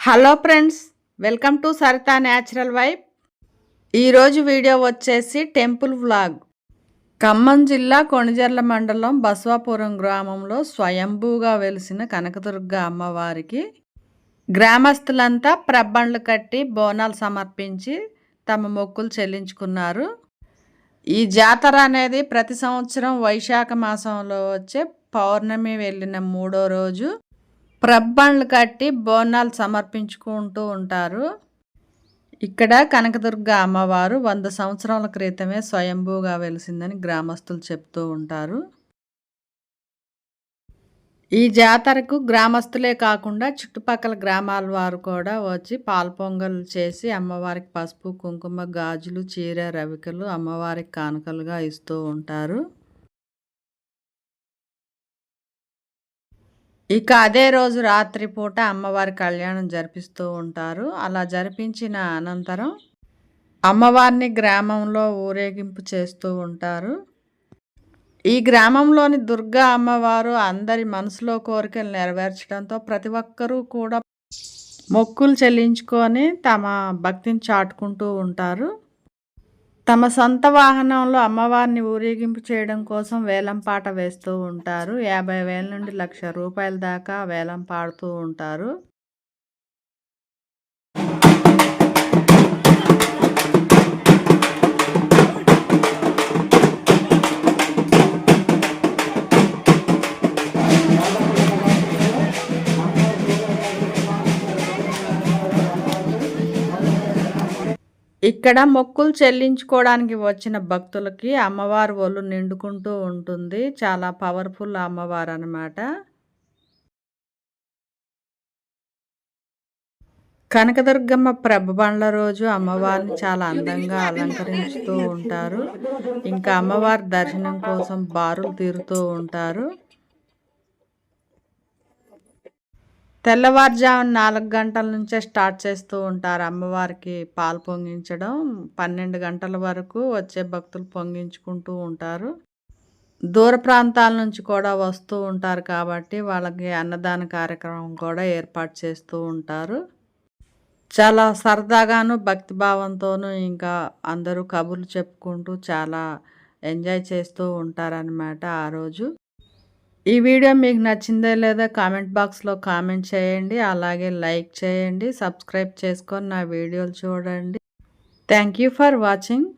Hello friends welcome to Sarita natural vibe. ఈరోజు video వచ్చేసి temple vlog. Khammam జిల్లా కొణిజర్ల మండలం బసవాపురం గ్రామంలో స్వయంభూగా వెలిసిన కనకదుర్గ అమ్మవారికి గ్రామస్తులంతా ప్రబ్బండ్లు కట్టి బోనాలు సమర్పించి తమ మొక్కులు చెల్లించుకున్నారు. ఈ జాతర అనేది ప్రతి సంవత్సరం వైశాఖ మాసంలో వచ్చే పౌర్ణమి వెళ్ళిన మూడో రోజు ప్రబ్బండ్లు కట్టి బోనాలు సమర్పించుకుంటూ ఉంటారు. ఇక్కడ కనకదుర్గ అమ్మవారు వంద సంవత్సరాల క్రితమే స్వయంభూగా వెలిసిందని గ్రామస్తులు చెప్తూ ఉంటారు. ఈ జాతరకు గ్రామస్తులే కాకుండా చుట్టుపక్కల గ్రామాల వారు కూడా వచ్చి పాలపొంగలు చేసి అమ్మవారికి పసుపు కుంకుమ గాజులు చీర రవికలు అమ్మవారికి కానుకలుగా ఇస్తూ ఉంటారు. ఇక అదే రోజు రాత్రిపూట అమ్మవారి కళ్యాణం జరిపిస్తూ ఉంటారు. అలా జరిపించిన అనంతరం అమ్మవారిని గ్రామంలో ఊరేగింపు చేస్తూ ఉంటారు. ఈ గ్రామంలోని దుర్గా అమ్మవారు అందరి మనసులో కోరికలు నెరవేర్చడంతో ప్రతి ఒక్కరూ కూడా మొక్కులు చెల్లించుకొని తమ భక్తిని చాటుకుంటూ ఉంటారు. తమ సొంత వాహనంలో అమ్మవారిని ఊరేగింపు చేయడం కోసం వేలం పాట వేస్తూ ఉంటారు. యాభై వేల నుండి లక్ష రూపాయల దాకా వేలం పాడుతూ ఉంటారు. ఇక్కడ మొక్కులు చెల్లించుకోవడానికి వచ్చిన భక్తులకి అమ్మవారి ఒళ్ళు నిండుకుంటూ ఉంటుంది. చాలా పవర్ఫుల్ అమ్మవారు అనమాట కనకదుర్గమ్మ ప్రభబండ్ల రోజు అమ్మవారిని చాలా అందంగా అలంకరించుతూ ఉంటారు. ఇంకా అమ్మవారి దర్శనం కోసం బారులు తీరుతూ ఉంటారు. తెల్లవారుజామున నాలుగు గంటల నుంచే స్టార్ట్ చేస్తూ ఉంటారు అమ్మవారికి పాలు పొంగించడం. పన్నెండు గంటల వరకు వచ్చే భక్తులు పొంగించుకుంటూ ఉంటారు. దూర ప్రాంతాల నుంచి కూడా వస్తూ ఉంటారు కాబట్టి వాళ్ళకి అన్నదాన కార్యక్రమం కూడా ఏర్పాటు చేస్తూ ఉంటారు. చాలా సరదాగాను భక్తిభావంతోనూ ఇంకా అందరూ కబుర్లు చెప్పుకుంటూ చాలా ఎంజాయ్ చేస్తూ ఉంటారనమాట ఆ రోజు. ఈ వీడియో మీకు నచ్చిందే లేదా కామెంట్ బాక్స్లో కామెంట్ చేయండి. అలాగే లైక్ చేయండి. సబ్స్క్రైబ్ చేసుకొని నా వీడియోలు చూడండి. Thank you for watching